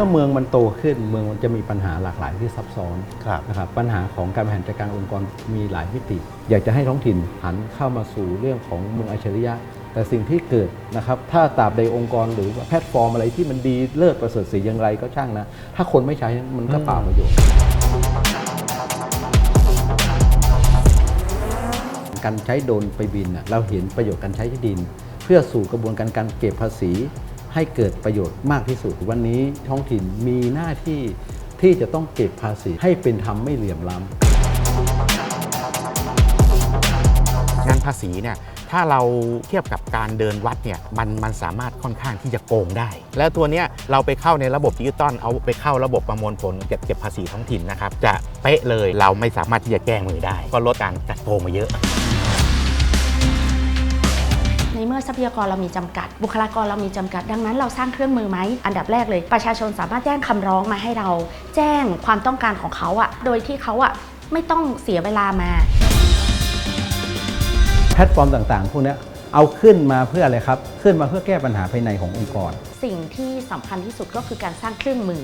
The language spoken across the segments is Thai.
เมื่อเมืองมันโตขึ้นเมืองมันจะมีปัญหาหลากหลายที่ซับซ้อนครับนะครับปัญหาของการบริหารจัดการองค์กรมีหลายมิติ อยากจะให้ท้องถิ่นหันเข้ามาสู่เรื่องของเมืองอัจฉริยะ แต่สิ่งที่เกิดนะครับถ้าตราบใดองค์กรหรือว่าแพลตฟอร์มอะไรที่มันดีเลิศประเสริฐสีอย่างไรก็ช่างนะ ถ้าคนไม่ใช้มันก็เปล่าประโยชน์การใช้โดรนไปบินน่ะเราเห็นประโยชน์การใช้ที่ดิน เพื่อสู่กระบวนการการเก็บภาษี ให้เกิดประโยชน์มากที่สุด วันนี้ท้องถิ่นมีหน้าที่ที่จะต้องเก็บภาษีให้เป็นธรรมไม่เหลื่อมล้ำงานภาษีเนี่ยถ้าเราเทียบกับการเดินวัดเนี่ยมันมันสามารถค่อนข้างที่จะโกงได้ แล้วตัวเนี้ยเราไปเข้าในระบบดิจิตอลเอาไปเข้าระบบประมวลผลเก็บเก็บภาษีท้องถิ่นนะครับจะเป๊ะเลยเราไม่สามารถที่จะแก้มือได้ ก็ลดการจัดโกงมาเยอะ อทรัพยากรเรามีจำกัด บุคลากรเรามีจำกัด ดังนั้นเราสร้างเครื่องมือไหมอันดับแรกเลย ประชาชนสามารถแจ้งคำร้องมาให้เรา แจ้งความต้องการของเขาอะโดยที่เขาอะไม่ต้องเสียเวลามาแพลตฟอร์มต่างๆ พวกเนี้ยเอาขึ้นมาเพื่ออะไรครับ ขึ้นมาเพื่อแก้ปัญหาภายในขององค์กร สิ่งที่สำคัญที่สุดก็คือการสร้างเครื่องมือ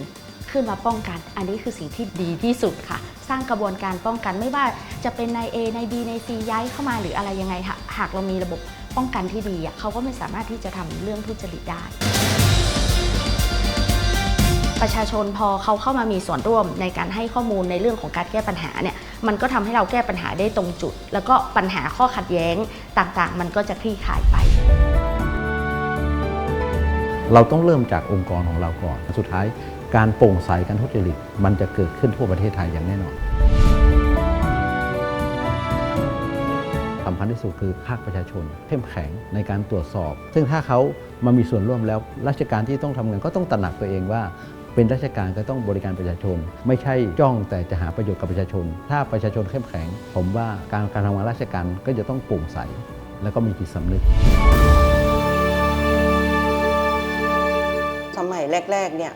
ขึ้นมาป้องกัน อันนี้คือสิ่งที่ดีที่สุดค่ะ สร้างกระบวนการป้องกันไม่ว่าจะเป็นนาย A นาย B นาย C ย้ายเข้ามาหรืออะไรยังไงค่ะหากเรามีระบบ ป้องกันที่ดีอะเขาก็ไม่สามารถที่จะทำเรื่องทุจริตได้ ประชาชนพอเขาเข้ามามีส่วนร่วมในการให้ข้อมูลในเรื่องของการแก้ปัญหาเนี่ยมันก็ทำให้เราแก้ปัญหาได้ตรงจุด แล้วก็ปัญหาข้อขัดแย้งต่างๆ มันก็จะคลี่คลายไปเราต้องเริ่มจากองค์กรของเราก่อน สุดท้ายการโปร่งใสการทุจริตมันจะเกิดขึ้นทั่วประเทศไทยอย่างแน่นอน สำคัญที่สุดคือภาคประชาชนเข้มแข็งในการตรวจสอบ ซึ่งถ้าเขามามีส่วนร่วมแล้วราชการที่ต้องทำงานก็ต้องตระหนักตัวเองว่า เป็นราชการก็ต้องบริการประชาชน ไม่ใช่จ้องแต่จะหาประโยชน์กับประชาชน ถ้าประชาชนเข้มแข็ง ผมว่าการการทำงานราชการก็จะต้องโปร่งใส แล้วก็มีจิตสำนึกสมัยแรกๆเนี่ย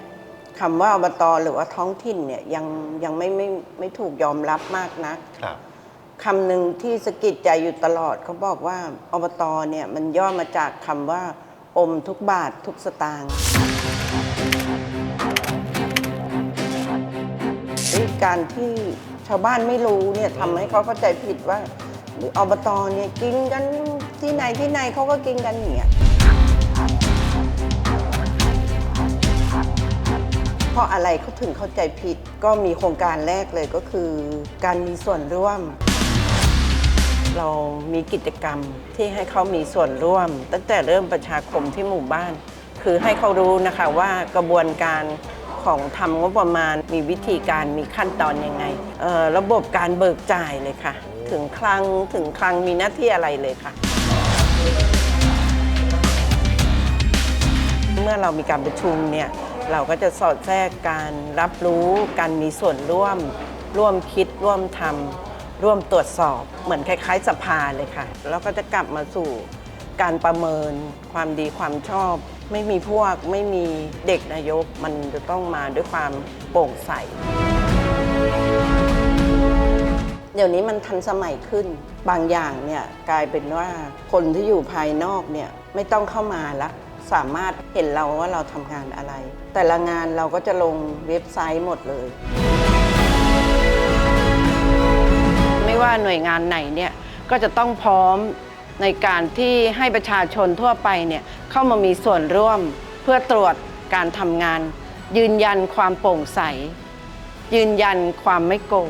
คำว่าอบตหรือว่าท้องถิ่นเนี่ยยังยังไม่ไม่ไม่ถูกยอมรับมากนัก คำหนึ่งที่สะกิดใจอยู่ตลอดเขาบอกว่าอบตเนี่ยมันย่อมาจากคำว่า อมทุกบาททุกสตางค์การที่ชาวบ้านไม่รู้เนี่ยทำให้เขาเข้าใจผิดว่าอบตเนี่ยกินกันที่ไหนที่ไหนเขาก็กินกันเงี้ยเพราะอะไรเขาถึงเข้าใจผิดก็มีโครงการแรกเลยก็คือ การมีส่วนร่วม เรามีกิจกรรมที่ให้เขามีส่วนร่วม ตั้งแต่เริ่มประชาคมที่หมู่บ้าน คือให้เขารู้นะคะว่ากระบวนการของทำงบประมาณมีวิธีการมีขั้นตอนยังไง ระบบการเบิกจ่ายเลยค่ะ ถึงคลังถึงคลังมีหน้าที่อะไรเลยค่ะ เมื่อเรามีการประชุมเนี่ยเราก็จะสอดแทรกการรับรู้การมีส่วนร่วม ร่วมคิดร่วมทำ ร่วมตรวจสอบเหมือนคล้ายๆสภาเลยค่ะ แล้วก็จะกลับมาสู่การประเมินความดีความชอบ ไม่มีพวกไม่มีเด็กนายก มันจะต้องมาด้วยความโปร่งใส เดี๋ยวนี้มันทันสมัยขึ้น บางอย่างเนี่ยกลายเป็นว่าคนที่อยู่ภายนอกเนี่ยไม่ต้องเข้ามาละสามารถเห็นเราว่าเราทำงานอะไร แต่ละงานเราก็จะลงเว็บไซต์หมดเลย หน่วยงานไหนเนี่ยก็จะต้องพร้อมในการที่ให้ประชาชนทั่วไปเนี่ยเข้ามามีส่วนร่วมเพื่อตรวจการทำงาน ยืนยันความโปร่งใส ยืนยันความไม่โกง